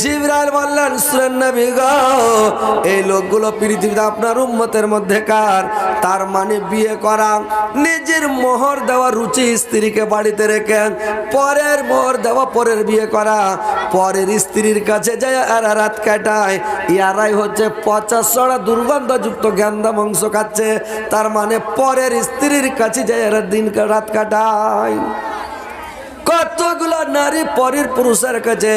জিবরাইল বললেন, সুরেন নবী গো, এই লোকগুলো পৃথিবীতে আপনার উম্মতের মধ্যে কার তার মানে বিয়ে করা। নিজের মোহর দেওয়া রুচি স্ত্রীকে বাড়িতে রেখে পরের মোহর দেওয়া পরের বিয়ে করা। পরের স্ত্রীর কাছে যায় আর রাত কাটায়। ইয়ারাই হচ্ছে পচা সড়া দুর্গন্ধযুক্ত গ্যান্দা মাংস খাচ্ছে। তার মানে পরের স্ত্রীর কাছে যায়, এরা দিন রাত কাটায়। কতগুলো নারী পরের পুরুষের কাছে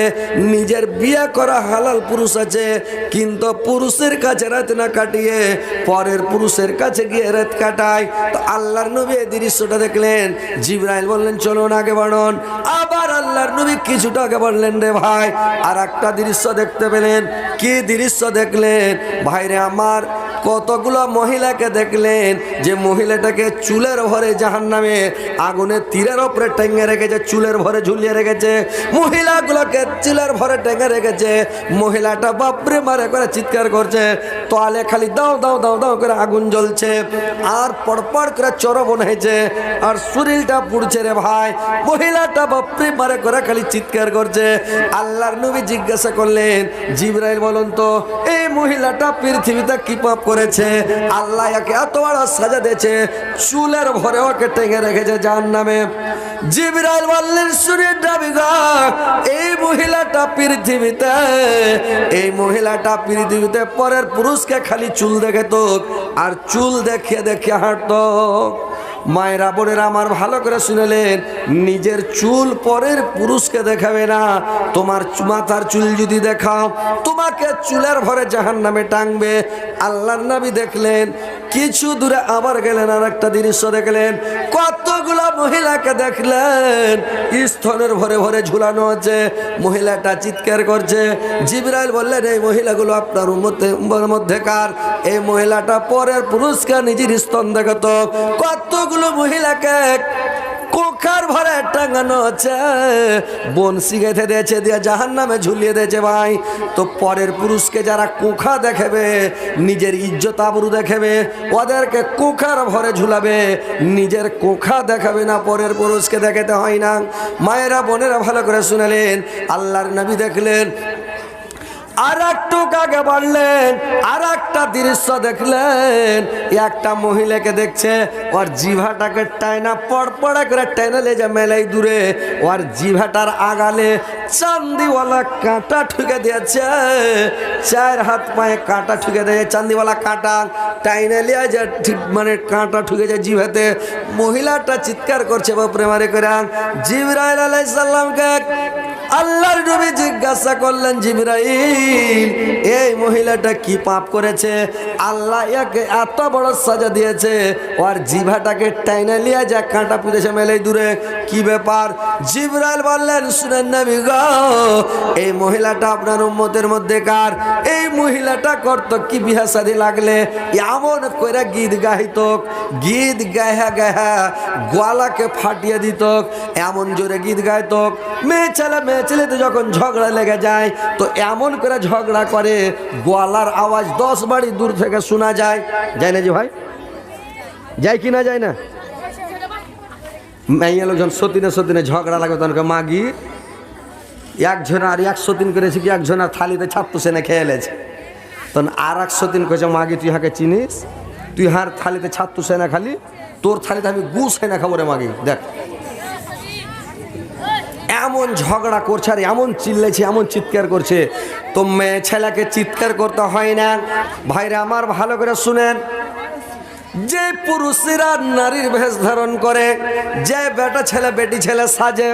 নিজের বিয়ে করা হালাল পুরুষ আছে, কিন্তু পুরুষের কাছে রাত না কাটিয়ে পরের পুরুষের কাছে গিয়ে রাত কাটায়। তো আল্লাহর নবী এই দৃশ্যটা দেখলেন। জিব্রাইল বললেন, চলুন আগে বাড়ুন। আবার আল্লাহর নবী কিছুটা আগে বললেন রে ভাই। আর একটা দৃশ্য দেখতে পেলেন। কি দৃশ্য দেখলেন? ভাইরে আমার কতগুলো মহিলাকে দেখলেন যে মহিলাটাকে চুলের ভরে জাহান নামে আগুনের তীরের ওপরে টেঙ্গে রেখেছে, চুলের ভরে ঝুলিয়ে রেখেছে, মহিলাগুলোকে চুলের ভরে টেঙ্গে রেখেছে। মহিলাটা বাপরে মারে করে চিৎকার করছে, তোয়ালে খালি দাও দাও দাও দাও করে আগুন জ্বলছে আর পড়পড় করে চরবন হয়েছে আর শরীরটা পুড়ছে রে ভাই। মহিলাটা বাপরে মারে করে খালি চিৎকার করছে। আল্লাহর নবী জিজ্ঞাসা করলেন, জিব্রাইল বলুন তো, এই মহিলাটা পৃথিবীতে কি পাপ করেছে। আল্লাহ একে এত বড় সাজা দিয়েছে, চুলের ভরে ওকে টেঙে রেখেছে যার নামে বললেন সুরের এই মহিলাটা পৃথিবীতে, এই মহিলাটা পৃথিবীতে পরের পুরুষকে খালি চুল দেখে তো আর চুল দেখিয়ে দেখে হাঁটতো। মায়েরা বোনেরা আমার ভালো করে শুনেলেন, নিজের চুল পরের পুরুষকে দেখাবে না, তোমার মাথার চুল যদি দেখাও, তোমাকে চুলের ভরে জাহান নামে টাংবে আল্লাহর নবী দেখলেন, কিছু দূরে আবার গেলেন আর একটা দৃশ্য দেখলেন, কতগুলো মহিলাকে দেখলেন স্তনের ভরে ভরে ঝুলানো আছে, মহিলাটা চিৎকার করছে। জিবরাইল বললেন, এই মহিলাগুলো আপনার মধ্যে মধ্যেকার, এই মহিলাটা পরের পুরুষকে নিজের স্তন দেখাতো। কতগুলো মহিলাকে কোখার ভরে টাঙানো আছে। বনশি গেঁথে দিয়েছে, দিয়ে জাহান নামে ঝুলিয়ে দিয়েছে ভাই। তো পরের পুরুষকে যারা কোখা দেখাবে, নিজের ইজ্জত আবরু দেখাবে, ওদেরকে কোখার ভরে ঝুলাবে। নিজের কোখা দেখাবে না, পরের পুরুষকে দেখাতে হয় না। মায়েরা, বোনেরা ভালো করে শুনালেন। আল্লাহর নবী দেখলেন আর একটু কাকে বাড়লেন আর একটা দৃশ্য দেখলেন। একটা মহিলাকে দেখছে, ওর জিভাটাকে টাইনা পড়পড়া করে টাইনা লেজা মেলাই দূরে। ওর জিভাটার আগালে চান্দিওয়ালা কাঁটা ঠুকে দিয়েছে। চার হাত পায়ে কাঁটা ঠুকে দিয়েছে চান্দিওয়ালা কাঁটা। টাইনা লিয়া যা ঠিক মানে কাঁটা ঠুকে যায় জিভাতে। মহিলাটা চিৎকার করছে বাপরে মারে করে। জিবরাইল আলাইহিস সালামকে আল্লাহর নবী জিজ্ঞাসা করলেন, জিবরাইল এই মহিলাটা কি পাপ করেছে? আল্লাহ এত বড় সাজা দিয়েছে। ওর জিভাটাকে টাইনা লিয়া যা কাঁটা পুঁতেছে মেলে দূরে। কি ব্যাপার? জিবরাইল বললেন, শুনেন নবী গো, এই মহিলাটা আপনার উম্মতের মধ্যে কার এই মহিলাটা করত কি বিহা শাদি লাগলে? এমন করে গীত গাইত গীত গাহা গাহা গলাকে ফাটিয়ে দিত, এমন জোরে গীত গাইত। মেয়ে ছেলে, মেয়ে ছেলেতে যখন ঝগড়া লেগে যায়, তো এমন করে ঝগড়া করে, গলার আওয়াজ দশ বাড়ি দূর থেকে শোনা যায়। যায় না যে ভাই? যায় কি না যায় না? মেয়ে লোকজন সতীনে সতীনে ঝগড়া লাগে, তখন মাগি একজন আর একশো দিন করেছে কি একজন আর থালিতে ছাত্র সেনে খেয়ে তখন আর একশো দিন কয়েছে মাগি তুই হাকে চিনিস? তুই হার থালিতে ছাত্র সেনা খালি, তোর থালিতে আমি গু সেনা খাব রে মাগি দেখ। এমন ঝগড়া করছে আর এমন চিল্লেছে এমন চিৎকার করছে তো মেয়ে ছেলেকে চিৎকার করতে হয় না। ভাইরা আমার ভালো করে শুনেন। যে পুরুষেরা নারীর ভেষ ধারণ করে, যে বেটা ছেলে বেটি ছেলে সাজে,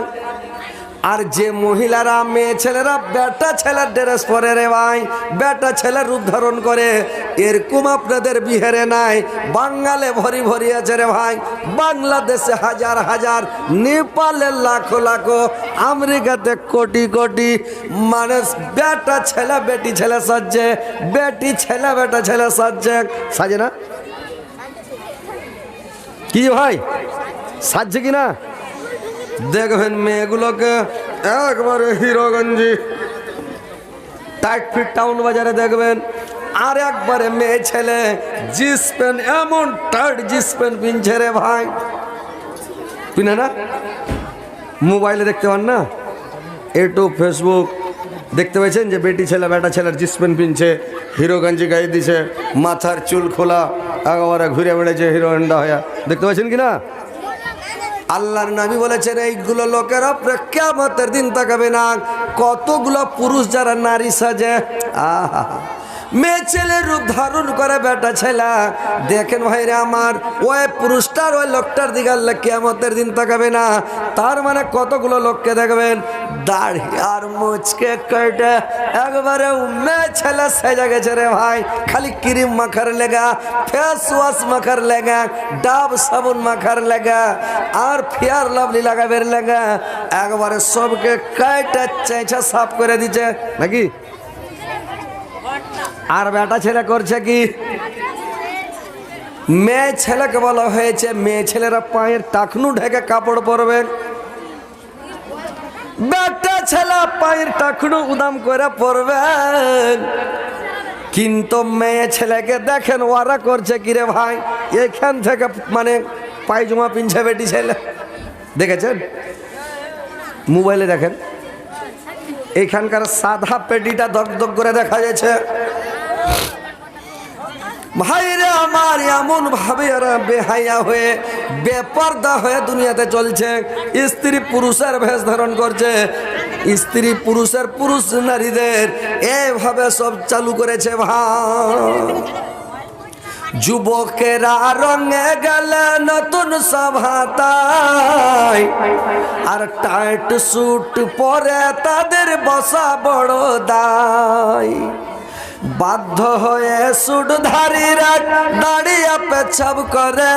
আর যে মহিলারা মেয়ে ছেলেরা বেটা ছেলের ড্রেস পরে রে ভাই, বেটা ছেলের রূপ ধারণ করে, এরকম আপনাদের বিহারে নাই, বাঙালে ভরি ভরি আছে রে ভাই, বাংলাদেশে হাজার হাজার, নেপালে লাখো লাখো, আমেরিকাতে কোটি কোটি মানুষ বেটা ছেলে বেটি ছেলে সাজছে, বেটি ছেলে বেটা ছেলে সাজছে, সাজে না? কি ভাই? সাজছে কি না? দেখবেন মেয়েগুলোকে একবারে হিরোগঞ্জি। টাইট ফিট টাউন বাজারে দেখবেন। আর একবারে মেয়ে ছেলে, জিন্স প্যান্ট, এমন টাইট জিন্স প্যান্ট পিনছে রে ভাই। পিনে না? মোবাইলে দেখতে পান না? ইউটিউব ফেসবুক দেখতে পেয়েছেন যে বেটি ছেলে, বেটা ছেলের জিন্স প্যান্ট পিনছে, হিরোগঞ্জি গায়ে দিছে, মাথার চুল খোলা। একেবারে ঘুরে বেড়েছে হিরোইনটা হয়ে দেখতে পাচ্ছেন কি না আল্লাহর নবী বলেছেন, এইগুলো লোকের উপরে কেমতের দিন তাকাবে না। কতগুলো পুরুষ যারা নারী সাজে? আহা মেয়ে ছেলের রূপ ধারণ করে বেটা ছেলা। দেখেন ভাইরে আমার, ওই পুরুষটার, ওই লোকটার দিকে আল্লাহ কেমতের দিন তাকাবে না। তার মানে কতগুলো লোককে দেখবেন? দাড়ি আর মুচকে কেটে একবারে মেয়ে ছেলে সেজা গেছে রে ভাই। খালি ক্রিম মাখার লেগা ফেস ওয়াশ মাখার লেগা, ডাব সাবুন মাখার লেগা, আর ফেয়ার লাভলি লাগাবের লেগা। একবারে সবকে কাইটা চেঁচা সাফ করে দিচ্ছে। নাকি? আর বেটা ছেলে করছে কি? মেয়ে ছেলেকে বলা হয়েছে, মেয়ে ছেলেরা পায়ের টাকনু ঢেকে কাপড় পরবে। বেটা ছেলে পায়ের টাকনু উদাম করে পরবে। কিন্তু মেয়ে ছেলেকে দেখেন ওরা করছে কিরে ভাই? এখান থেকে মানে পায়জামা পিনছে বেটি ছেলে। দেখেছেন? মোবাইলে দেখেন। এখানকার সাদা পেটিটা দগ দগ করে দেখা যাচ্ছে। ভাইরে আমার এমন ভাবে বেহাইয়া হয়ে, বেপর্দা হয়ে দুনিয়াতে চলছে। স্ত্রী পুরুষের ভেষ ধারণ করছে। স্ত্রী পুরুষের পুরুষ নারীদের এভাবে সব চালু করেছে যুবকেরা রঙে গেলে নতুন সভাতায় আর টাইট স্যুট পরে তাদের বসা বড় দায় বাধ্য হয়ে সুটধারীরা দাঁড়িয়ে পেছাব করে।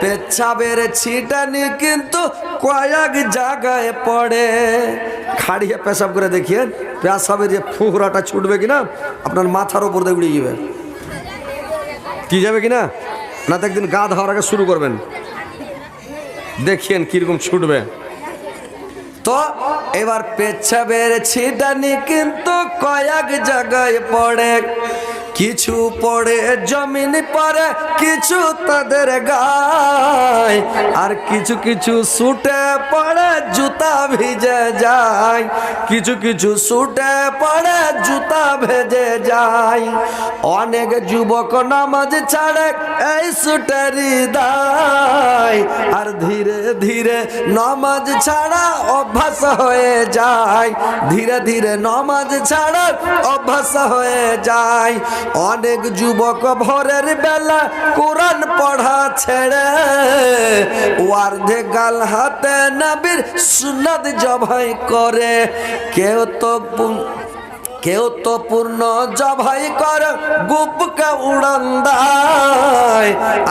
পেছাবের ছিটানি কিন্তু কয়েক জায়গায় পড়ে। খাড়িয়ে পেশাব করে দেখিয়ে পেশাবের যে ফুহরাটা ছুটবে কিনা, আপনার মাথার ওপর দিয়ে উড়ে যাবে। কি যাবে কিনা? না তো একদিন গা ধাওয়ার আগে শুরু করবেন। দেখিয়েন কীরকম ছুটবে। তো এবার পেছাবের ছিটানি কিন্তু কয়েক জায়গায় পড়ে। কিছু পড়ে, জমিন পরে কিছু তাদের গায়। আর কিছু কিছু সুটে পড়ে, জুতা ভিজে যায়। কিছু কিছু সুটে পড়ে, জুতা ভেজে যায়। অনেক যুবক নামাজ ছাড়ে, এই সুটেরই দায়। আর ধীরে ধীরে নামাজ ছাড়া অভ্যাস হয়ে যায়। ধীরে ধীরে নামাজ ছাড়া অভ্যাস হয়ে যায়। অনেক যুবক ভোরের বেলা কোরআন পড়া ছেড়ে ওয়ার্ধে গাল হাতে নাবির সুনাদ জবাই করে। কেউ তো কেউ তো পূর্ণ জবাই কর, গুপকে উড়ন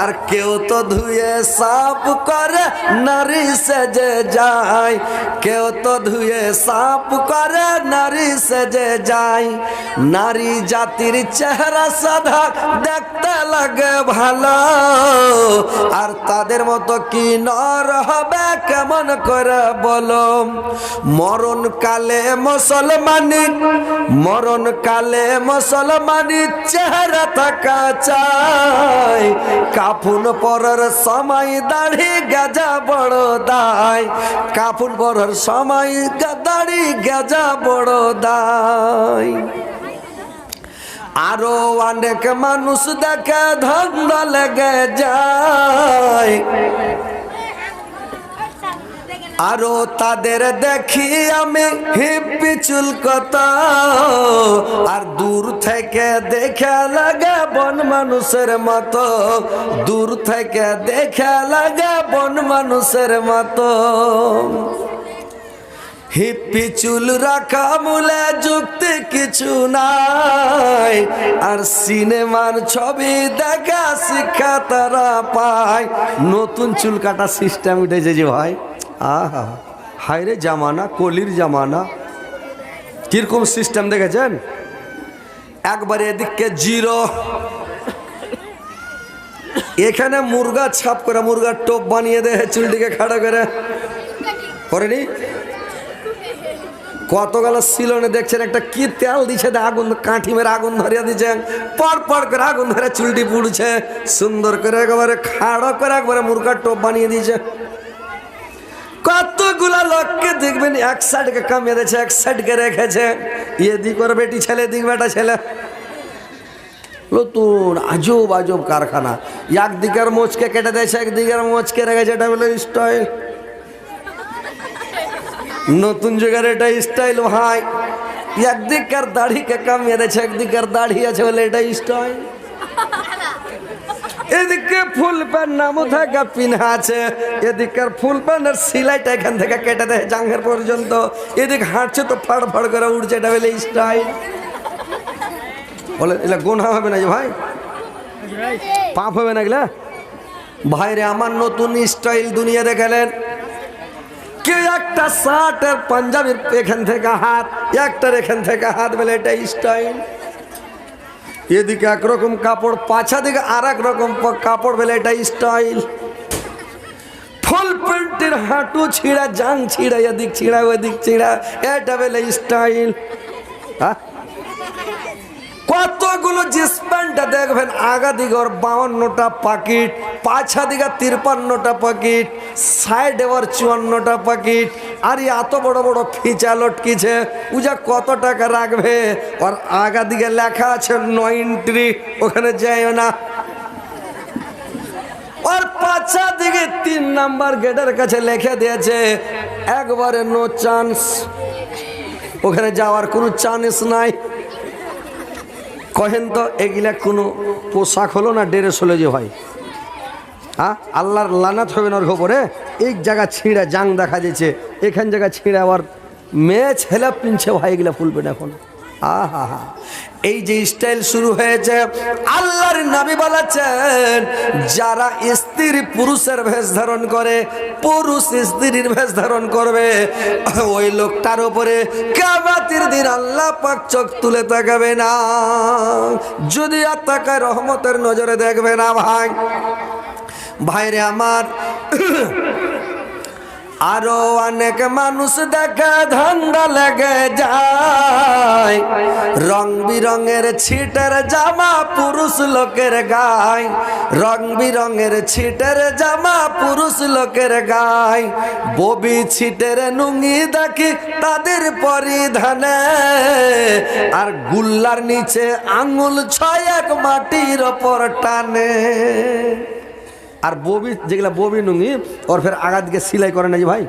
আর কেউ তো ধুয়ে সাপ করে, নারী সেজে যায়। কেউ তো ধুয়ে সাপ করে, নারী সেজে যায়। নারী জাতির চেহারা সাদা, দেখতে লাগে ভালো। আর তাদের মতো কি নর হবে, কেমন করে বলো? মরণ কালে মুসলমানি মরণ কালে মুসলমানি চেহারা থাকা চাই। কাফুন পরের সময় দাড়ি গাজা বড় দায়। কাফুন পরের সময় দাড়ি গাজা বড় দায়। আরও অনেক মানুষ দেখে ধন্দ লেগে যায়। আরও তাদের দেখি আমি হিপি চুলকত আর দূর থেকে দেখে লাগে বন মানুষের মতো। দূর থেকে দেখে লাগে বন মানুষের মতো। হিপি চুল রাখা মূলে যুক্তি কিছু নাই। আর সিনেমার ছবি দেখা শিক্ষা তারা পায়। নতুন চুল কাটা সিস্টেম উঠেছে যে ভাই। আহা, হায়রে জামানা, কলির জামানা। কীরকম সিস্টেম দেখেছেন? একবারে এদিককে জিরো। এখানে মুরগা ছাপ করে মুরগার টোপ বানিয়ে দেয়, চুলটিকে খাড়া করে। করেনি? কতগুলো সিলনে দেখছেন, একটা কি তেল দিছে আগুন, কাঠি মেরে আগুন ধরিয়ে দিচ্ছে পর পর করে আগুন ধরে চুলটি পুড়ছে। সুন্দর করে একেবারে খাড়ো করে একবারে মুরগার টোপ বানিয়ে দিয়েছে। কতগুলো লোককে দেখবেন, এক সাইডকে কামিয়ে দিয়েছে, এক সাইডকে রেখেছে। ইয়ে দিক ওর বেটি ছেলে দিক বেটা ছেলে। নতুন আজব আজব কারখানা। একদিকের মোচকে কেটে দিয়েছে একদিকের মোচকে রেখেছে, এটা বলে স্টাইল নতুন যুগের এটা স্টাইল ভাই। একদিকের দাড়িকে কামিয়ে দিয়েছে একদিকের দাড়ি আছে বলে এটা স্টাইল এদিকে ফুল প্যান্ট নামও থাকা পিনা আছে। এদিকের ফুল প্যান্টের সিলাইটা এখান থেকে কেটে দেয় জাঙ্গের পর্যন্ত। এদিক হাঁটছে তো ফাড় ফাড় করে উঠছে এটা বলে স্টাইল। বলে, এগুলা গোনা হবে না যে ভাই? পাপ হবে না? এগুলা ভাইরে, আমার নতুন স্টাইল দুনিয়া দেখালেন। কেউ একটা শার্টের পাঞ্জাবির এখান থেকে হাত একটার এখান থেকে হাত, বলে এটা স্টাইল। এদিকে একরকম কাপড় পাছা দিকে আর রকম কাপড় বেলে এটা স্টাইল ফুল প্যান্টের হাঁটু ছিঁড়া, জাং ছিঁড়া, এদিক ছিঁড়া, ওদিক ছিঁড়া, এটা বেলে স্টাইল হ্যাঁ? কতগুলো জিন্স প্যান্টটা দেখবেন আগা দিকে ওর বাউন্নটা পাকিট পাছা দিকে তিরপান্নটা পাকিট, সাইড ওর চুয়ান্নটা পাকিট। আর এত বড় বড় ফিচা লটকিছে পূজা কত টাকা রাখবে? ওর আগা দিকে লেখা আছে নো এন্ট্রি ওখানে যাইও না। ওর পাছা দিকে তিন নাম্বার গেটের কাছে লিখে দিয়েছে, একবারে নো চান্স ওখানে যাওয়ার কোনো চান্স নাই। কহেন তো, এগুলা কোনো পোশাক হলো না ড্রেস হলো যে ভাই? হ্যাঁ আল্লাহর লানাত হবে না খবরে এই জায়গা ছিঁড়া জাং দেখা যাচ্ছে, এখান জায়গা ছিঁড়া আবার মেয়ে ছেলে পিনছে ভাই, এগুলা ফুলবে না এখন। আহা হা এই যে স্টাইল শুরু হয়েছে, আল্লাহর নবী বলেছেন, যারা স্ত্রী পুরুষের ভেষ ধারণ করে, পুরুষ স্ত্রীর ভেষ ধারণ করবে। ওই লোকটার উপরে কাবাতির দিন আল্লাহ পাক চোখ তুলে তাকাবে না। যদি আর তাকায় রহমতের নজরে দেখবে না ভাই। ভাইরে আমার আরও অনেক মানুষ দেখে ধান্দা লেগে যায়। রং বিরঙের ছিটের জামা পুরুষ লোকের গায়। রং বিরঙের ছিটের জামা পুরুষ লোকের গায়। ববি ছিটের নুঙ্গি দেখি তাদের পরিধানে। আর গুল্লার নিচে আঙুল ছয় এক মাটির ওপর টানে। আর ববি, যেগুলা ববি নুঙ্গি, ওর ফের আগা দিকে সিলাই করে নাকি ভাই?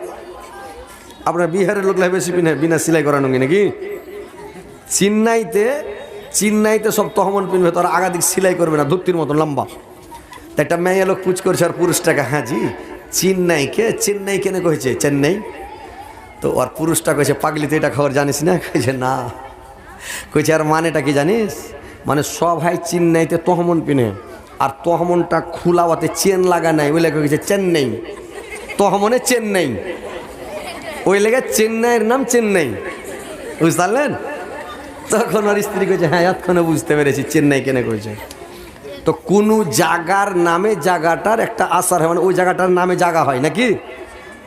আপনার বিহারের লোকলা বেশি পিনে বিনা সিলাই করা নুঙ্গি নাকি? চেন্নাইতে চেন্নাইতে সব তহমন পিনবে, তোর আগা দিক সেলাই করবে না, ধুতির মতো লম্বা। তা একটা মেয়ে লোক পুচ করছে আর পুরুষটাকে হ্যাঁ জি, চেন্নাইকে, চেন্নাই কেন কয়েছে চেন্নাই? তো আর পুরুষটা কয়েছে পাগলি তো এটা খবর জানিস না? কয়েছে না। কইছে, আর মানেটা কি জানিস? মানে সব ভাই চেন্নাইতে তহমন পিনে। আর তহমনটা খোলা খুলাওয়াতে চেন লাগা নাই ওই লেগে গেছে চেন্নাই। তহমনে চেন্নাই। ওই লেগে চেন্নাইয়ের নাম চেন্নাই। বুঝতে পারলেন তখন ওর স্ত্রী কইছে হ্যাঁ এতক্ষণে বুঝতে পেরেছি, চেন্নাই কেনে কইছে। তো কোনো জাগার নামে জায়গাটার একটা আসার হয় মানে ওই জায়গাটার নামে জায়গা হয়, নাকি?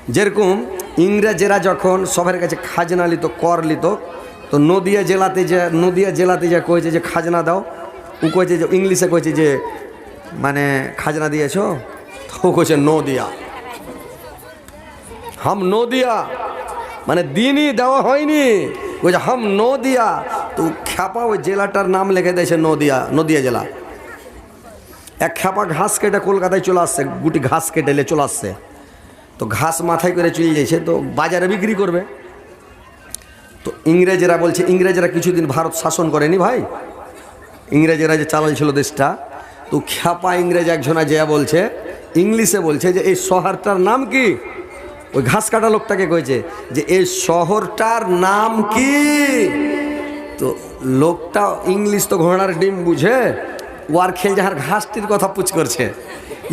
যেরকম ইংরেজেরা যখন সবার কাছে খাজনা লিত, কর লিত, তো নদিয়া জেলাতে যে, নদিয়া জেলাতে যে কয়েছে যে খাজনা দাও, ও কয়েছে যে, ইংলিশে কয়েছে যে মানে খাজনা দিয়েছ? তো ও কয়েছে নদিয়া হাম নদিয়া মানে দিনই দেওয়া হয়নি। বলছে হাম নদিয়া তো খ্যাপা ওই জেলাটার নাম লিখে দিয়েছে নদিয়া নদিয়া জেলা। এক খ্যাপা ঘাস কেটে কলকাতায় চলে আসছে, গুটি ঘাস কেটে এলে চলে আসছে। তো ঘাস মাথায় করে চলে যাইছে তো বাজারে বিক্রি করবে। তো ইংরেজেরা বলছে, ইংরেজরা কিছুদিন ভারত শাসন করেনি ভাই। ইংরেজেরা যে চালাইছিল দেশটা তো খ্যাপা ইংরেজ একজনা যে বলছে, ইংলিশে বলছে যে, এই শহরটার নাম কি? ওই ঘাস কাটা লোকটাকে কয়েছে যে, এই শহরটার নাম কি? তো লোকটা ইংলিশ তো ঘোড়ার ডিম বুঝে ওয়ার খেল যাহার ঘাসটির কথা পুচ করছে।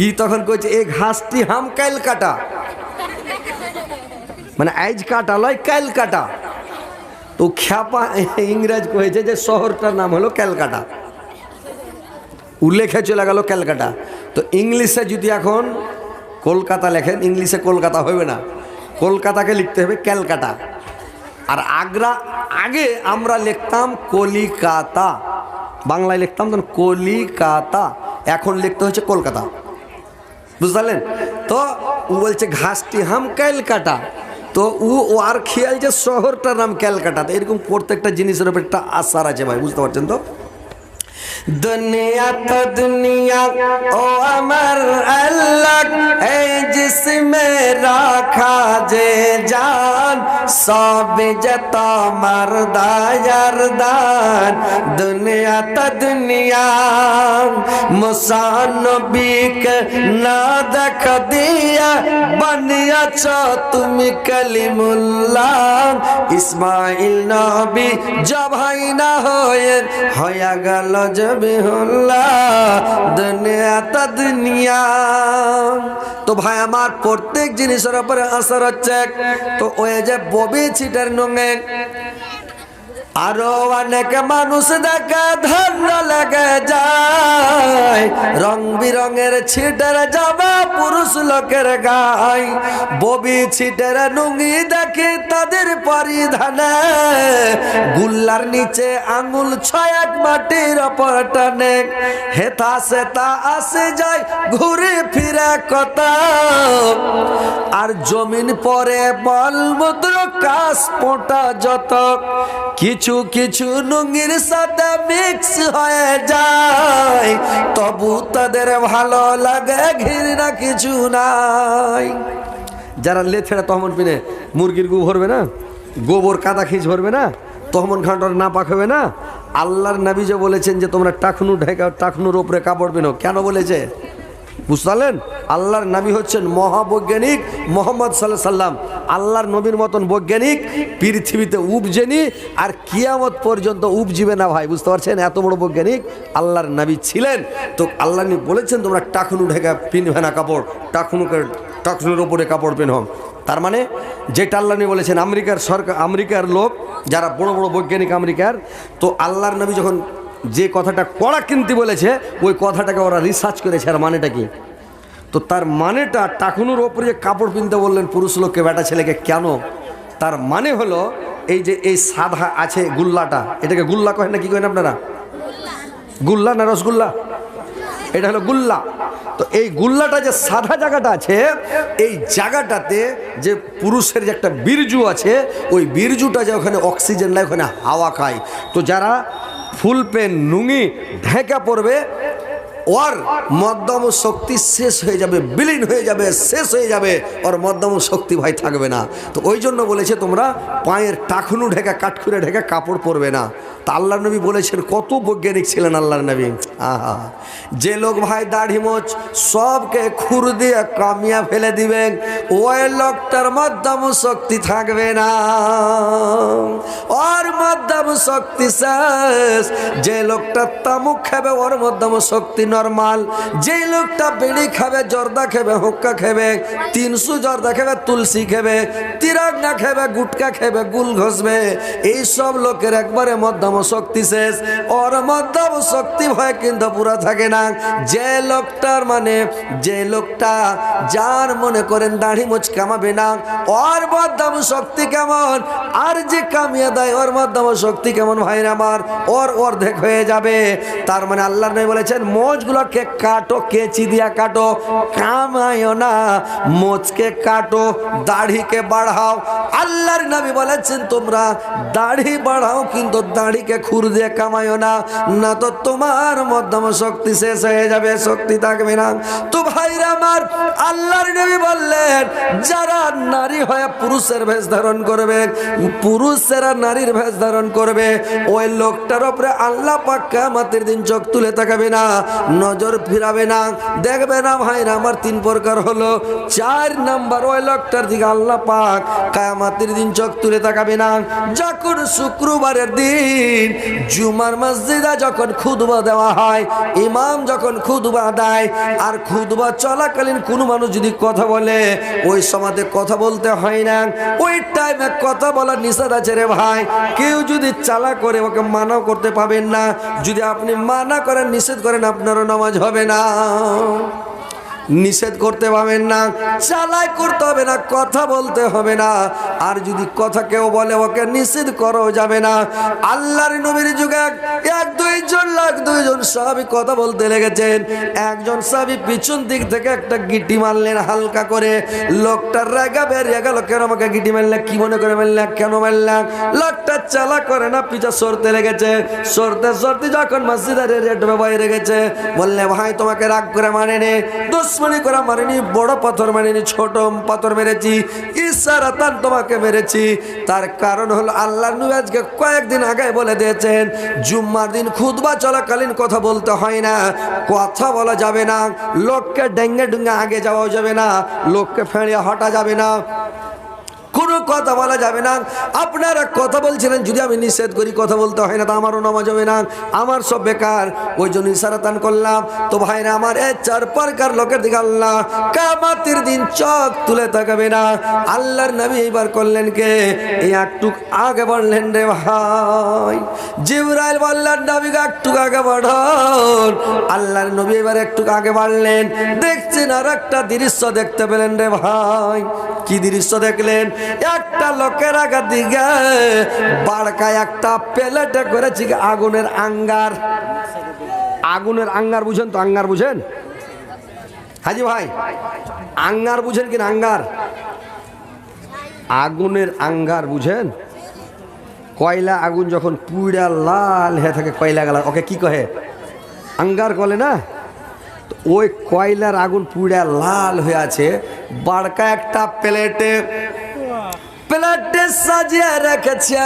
ই তখন কইছে, এই ঘাসটি হাম কাইল কাটা। মানে আইজ কাটা লয় কাইল কাটা। তো খ্যাপা ইংরেজ কয়েছে যে, শহরটার নাম হলো ক্যালকাটা উল্লেখে চলে গেল ক্যালকাটা। তো ইংলিশে যদি এখন কলকাতা লেখেন, ইংলিশে কলকাতা হবে না। কলকাতাকে লিখতে হবে ক্যালকাটা। আর আগ্রা, আগে আমরা লিখতাম কলিকাতা। বাংলায় লিখতাম তখন কলিকাতা, এখন লিখতে হচ্ছে কলকাতা। বুঝতে তো ও বলছে ঘাসটি হাম ক্যালকাটা। তো ও আর খেয়াল যে শহরটার নাম ক্যালকাটা। তো এরকম প্রত্যেকটা জিনিসের উপর একটা আসার আছে ভাই, বুঝতে পারছেন তো? দুনিয়া তো দুনিয়া ও আমার আল্লাহ এই জিসমে রাখা যে জান সব যে তোমার দায়ার দান দুনিয়া তো দুনিয়া মুসানবিক না দেখ দিয়া বানিয়াছ তুমি কালিমুল্লাহ। ইসমাইল নবী জবাই না হয়ে হইয়া গেল জবে হল্লা দুনিয়া তা দুনিয়া। তো ভাই, আমার প্রত্যেক জিনিসের উপরে আসর হচ্ছে তো ওই যে ববি ছিটার নঙ্গে আরও অনেক মানুষ দেখা ধন্য লেগে যায়। রং বিরঙের ছিটের যাবা পুরুষ লোকের গাই ববি ছিটের নুঙ্গি দেখে তাদের পরিধানে। গুল্লার নিচে আঙুল ছয়াক মাটির ওপর টানে। হেতা সেতা আসে যায়, ঘুরে ফিরে কথা আর জমিন পরে বলমুদ্র কাশ পোটা যত কিছু কিছু নুঙ্গির সাথে মিক্স হয়ে যায়। তবু তাদের ভালো লাগে, ঘৃণা কিছু নাই। যারা লেথেড়া তহমন পিনে মুরগির গু ভরবে না, গোবর কাদা খিচ ভরবে না, তহমন খানটার না পাক হবে না, আল্লাহর নাবি যে বলেছেন যে তোমরা টাকনু ঢেকা, টাকনুর ওপরে কাপড় পিনো, কেন বলেছে? বুঝতে আল্লাহর নবী হচ্ছেন মহাবৈজ্ঞানিক মোহাম্মদ সাল্লাহ সাল্লাম। আল্লাহর নবীর মতন বৈজ্ঞানিক পৃথিবীতে উপজেনি আর কিয়ামত পর্যন্ত উপজিবে না ভাই, বুঝতে পারছেন? এত বড় বৈজ্ঞানিক আল্লাহর নবী ছিলেন। তো আল্লাহ নবী বলেছেন, তোমরা টাকনু ঢেকা পিনবে না কাপড়, টাকনুকে, টাকনুর ওপরে কাপড় পিনহ তার মানে যেটা আল্লাহ নবী বলেছেন, আমেরিকার সরকার, আমেরিকার লোক, যারা বড় বড় বৈজ্ঞানিক আমেরিকার, তো আল্লাহর নবী যখন যে কথাটা কড়া কিনতে বলেছে, ওই কথাটাকে ওরা রিসার্চ করেছে, আর মানেটা কি? তো তার মানেটা টাকুনুর ওপরে যে কাপড় পিনতে বললেন পুরুষ লোককে, বেটা ছেলেকে, কেন? তার মানে হলো, এই যে এই সাদা আছে গুল্লাটা, এটাকে গুল্লা কহেন না, কি কহেন আপনারা? গুল্লা না রসগুল্লা? এটা হলো গুল্লা। তো এই গুল্লাটা যে সাদা জায়গাটা আছে, এই জায়গাটাতে যে পুরুষের যে একটা বীরজু আছে, ওই বীরজুটা যে ওখানে অক্সিজেন নেয়, ওখানে হাওয়া খায়। তো যারা ফুল পেন নুঙি ঢেঁকা পড়বে। ওর মধ্যম শক্তি শেষ হয়ে যাবে, বিলীন হয়ে যাবে, শেষ হয়ে যাবে। ওর মধ্যম শক্তি ভাই থাকবে না। তো ওই জন্য বলেছে তোমরা পায়ের টাকনু ঢেকা কাঠখুরে ঢেকা কাপড় পরবে না। তা আল্লাহ নবী বলেছেন, কত বৈজ্ঞানিক ছিলেন আল্লাহর নবী। আহা। যে লোক ভাই দাড়ি মোচ সবকে খুর দিয়ে কামিয়া ফেলে দিবেন, ওই লোকটার মধ্যম শক্তি থাকবে না। ওর মধ্যম শক্তি শেষ। যে লোকটা তামুক খাবে, ওর মধ্যম শক্তি নর্মাল যে লোকটা বিড়ি খাবে, জর্দা খেবে, হুক্কা খেবে, তিনশো জর্দা খাবে, তুলসী খাবে না খেবে, গুটকা খাবে, গুল ঘষবে এই সব লোকের একবারে মধ্যম শক্তি শেষ। ওর মধ্যম শক্তি ভয় কিন্তু পুরা থাকে না। যে লোকটার মানে যে লোকটা যার মনে করেন দাড়ি মোচ কামাবে না, ওর মধ্যম শক্তি কেমন? আর যে কামিয়ে দেয়, ওর মধ্যম শক্তি কেমন ভাই আমার? ওর অর্ধেক হয়ে যাবে। তার মানে আল্লাহ নবী বলেছেন মোচগুলোকে কাটো কেচি দিয়া কাটো কামায় না। মোচকে কাটো, দাড়িকে বাড়াও। আল্লাহর নবী বলেছেন, তোমরা দাড়ি বাড়াও, কিন্তু দাড়িকে খুর দিয়ে কামায় না। না তো তোমার মধ্যম শক্তি শেষ হয়ে যাবে, শক্তি থাকবে না। তো ভাইরা আমার, আল্লাহর নবী বললেন, যারা নারী হয়ে পুরুষের ভেষ ধারণ করবে, পুরুষেরা নারীর ভেষ ধারণ করবে, ওই লোকটার উপরে আল্লাহ পাক কামাতের দিন চোখ তুলে তাকাবে না। নজর ফিরাবে না। দেখবে না ভাইরা আমার তিন প্রকার হলো। চার নাম্বার ওই লোকটার দিকে আল্লাহ পাক কায়ামাতের দিন চোখ তুলে তাকাবে না। যখন শুক্রবারের দিন জুমার মসজিদা যখন খুদবা দেওয়া হয়, ইমাম যখন খুদবা দেয়, আর খুদবা চলাকালীন কোনো মানুষ যদি কথা বলে, ওই সমাজে কথা বলতে হয় না। ওই টাইমে কথা বলার নিষেধ আছে রে ভাই। কেউ যদি চালা করে, ওকে মানা করতে পাবেন না। যদি আপনি মানা করেন, নিষেধ করেন, আপনারও নামাজ হবে না। নিষেধ করতে পারবেন না চালাই করতে হবে না, কথা বলতে হবে না। আর যদি কথা কেউ বলে, ওকে নিষেধ করো যাবে না। আল্লাহর নবীর যুগে এক- দুইজন, লাখ, দুইজন সাহাবি কথা বলতে লেগেছেন। একজন সাহাবি পিছন দিক থেকে একটা গিটি মারলেন হালকা করে। লোকটার রেগা বেরিয়ে গেল, কেন আমাকে গিটি মারলে, কি মনে করে মারলে, কেন মারলাম লোকটা চালা করে না পিছা সরতে লেগেছে। সরতে সরতে যখন মসজিদের রেট বাইরে গেছে বললে, ভাই, তোমাকে রাগ করে মারেনি। দুশ্মনী করা মারিনি বড় পাথর মারিনি ছোট পাথর মেরেছি ইশারাতান তোমাকে মেরেছি তার কারণ হলো আল্লাহ নুয়াজকে কয়েকদিন আগে বলে দিয়েছেন জুম্মার দিন খুদবা চলাকালীন কথা বলতে হয় না কথা বলা যাবে না লোককে ডেঙ্গে ডুঙ্গে আগে যাওয়া যাবে না লোককে ফেঁড়িয়ে হটা যাবে না কোনো কথা বলা যাবে না। আপনারা কথা বলছিলেন, যদি আমি নিষেধ করি, কথা বলতে হয় না, তো আমারও নামাজ হবে না। আমার সব বেকার, ওই জন্য ইশারাতান করলাম। তো ভাইরা, আমার এ চার প্রকার লোকের দিকে আল্লাহ কামাতির দিন চোখ তুলে তাকাবে না। আল্লাহর নবী এইবার করলেন কে? এই একটু আগে বাড়লেন রে ভাই। জিবরাইল বললেন, নবী একটু আগে বাড়ন আল্লাহর নবী এবার একটু আগে বাড়লেন দেখছেন আর একটা দৃশ্য দেখতে পেলেন রে ভাই। কি দৃশ্য দেখলেন? একটা লোকের আগা দিকে বাড়কায় একটা প্লেটে করেছি আগুনের আঙ্গার। আগুনের আঙ্গার বুঝেন তো, আঙ্গার বুঝেন? হাজি ভাই, আঙ্গার বুঝেন কিনা আঙ্গার? আগুনের আঙ্গার বুঝেন? কয়লা আগুন যখন পুইড়া লাল হয়ে থাকে, কয়লা গালা, ওকে কি কহে? আঙ্গার কলে না? ওই কয়লার আগুন পুড়ে লাল হয়ে আছে বাড়কা একটা প্লেটে প্লেটে সাজিয়ে রেখেছে।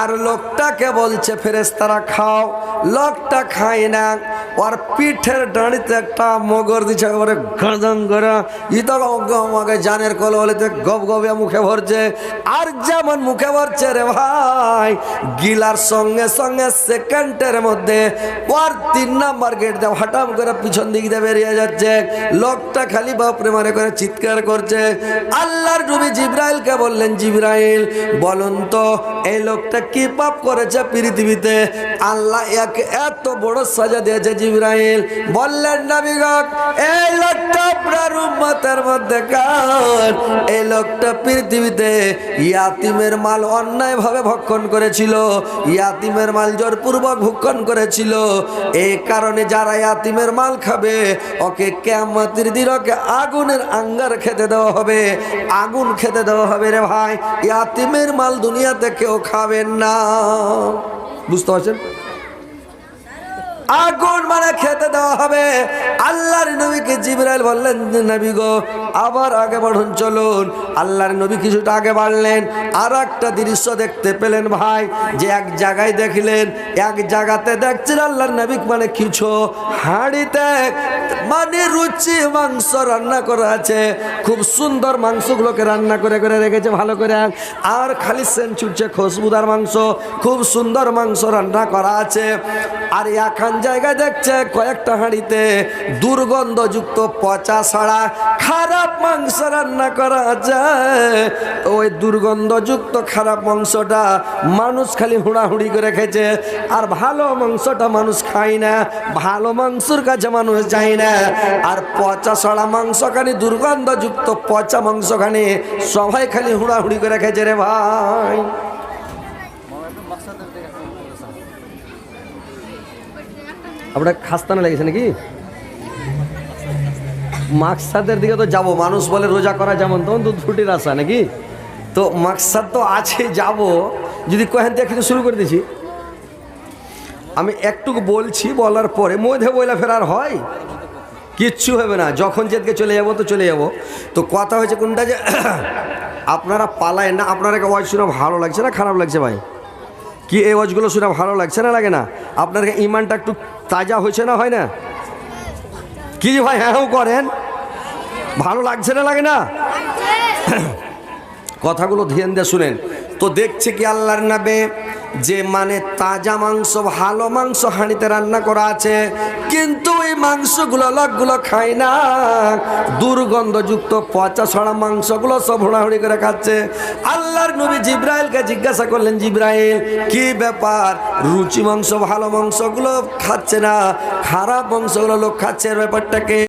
আর লোকটাকে বলছে ফেরেস্তারা খাও। লোকটা খায় না। ওর পিঠের ডাঁড়িতে একটা মগর দিচ্ছে একেবারে গাঁজাং করে ই তো আমাকে জানের কল বলে তো গব গবে মুখে ভরছে আর যেমন মুখে ভরছে রে ভাই গিলার সঙ্গে সঙ্গে সেকেন্ডের মধ্যে ওর তিন নাম্বার গেট দিয়ে হঠাৎ করে পিছন দিক দিয়ে বেরিয়ে যাচ্ছে লোকটা খালি বাপরে মারে করে চিৎকার করছে আল্লাহর নবী জিব্রাইলকে বললেন জিব্রাইল বলুন তো এই লোকটা কি পাপ করেছে পৃথিবীতে? আল্লাহ এক এত বড় সাজা দিয়েছে জিব্রাইল বললেন, নবীগণ, এই লোকটা আপনার উম্মতের মধ্যে কার? এই লোকটা পৃথিবীতে ইয়াতিমের মাল অন্যায় ভাবে ভক্ষণ করেছিল, ইয়াতিমের মাল জোরপূর্বক ভক্ষণ করেছিল। এই কারণে যারা ইয়াতিমের মাল খাবে, ওকে কেমতির দিন ওকে আগুনের আঙ্গার খেতে দেওয়া হবে। আগুন খেতে দেওয়া হবে রে ভাই, ইয়াতিমের মাল দুনিয়াতে কেউ খাবেন না। বুঝতে পারছেন? আগুন মানে খেতে দেওয়া হবে। আল্লাহর নবীকে জিবরাইল বললেন নবী গো আবার আগে বাড়ুন, চলুন। আল্লাহর নবী কিছুটা আগে বাড়লেন। আর একটা দৃশ্য দেখতে পেলেন ভাই, যে এক জায়গায় দেখলেন, এক জায়গাতে দেখছেন আল্লাহর নবী মানে কিছু হাঁড়িতে মানে রুচি মাংস রান্না করা আছে। খুব সুন্দর মাংসগুলোকে রান্না করে করে রেখেছে ভালো করে। আর খালি সেন ছুটছে খুশবুদার মাংস, খুব সুন্দর মাংস রান্না করা আছে। আর এখন জায়গায় দেখছে কয়েকটা হাঁড়িতে দুর্গন্ধযুক্ত পচা ছাড়া খারাপ মাংস রান্না করা যায়। ওই দুর্গন্ধযুক্ত খারাপ মাংসটা মানুষ খালি হুড়াহুড়ি করে খেয়েছে। আর ভালো মাংসটা মানুষ খায় না। ভালো মাংসর কাছে মানুষ যায় না। আর পচা সড়া মাংস খানি দুর্গন্ধযুক্ত পচা মাংস খানি সবাই খালি হুড়াহুড়ি করে খেয়েছে রে ভাই। আপনার খাস্তানা লেগেছে নাকি? মাকসাদের দিকে তো যাব, মানুষ বলে রোজা করা যেমন তখন দুধ ফুটির আসা নাকি? তো মাকসাদ তো আছে, যাব। যদি কহেন কিন্তু শুরু করে দিছি। আমি একটুকু বলছি, বলার পরে মধ্যে বইলা ফেরার হয়। কিচ্ছু হবে না, যখন যেদিকে চলে যাব তো চলে যাব। তো কথা হয়েছে কোনটা যে, আপনারা পালায় না, আপনার ওয়াজ শুনে ভালো লাগছে না খারাপ লাগছে ভাই? কি এই ওয়াজগুলো শুনে ভালো লাগছে না লাগে না? আপনার ইমানটা একটু তাজা হয়েছে না হয় না? কি যে ভাই হ্যাঁ করেন? ভালো লাগছে না লাগে না? কথাগুলো ধ্যান দিয়ে শুনেন। তো দেখছে কি আল্লাহর নাবে যে মানে তাজা মাংস, ভালো মাংস হাঁড়িতে রান্না করা আছে, কিন্তু এই মাংসগুলো লোকগুলো খায় না। দুর্গন্ধযুক্ত পচা ছড়া মাংসগুলো সব হুড়াহুড়ি করে খাচ্ছে। আল্লাহর নবী জিব্রাইলকে জিজ্ঞাসা করলেন, জিব্রাইল, কি ব্যাপার? রুচি মাংস, ভালো মাংসগুলো খাচ্ছে না? খারাপ মাংসগুলো লোক খাচ্ছে ব্যাপারটাকে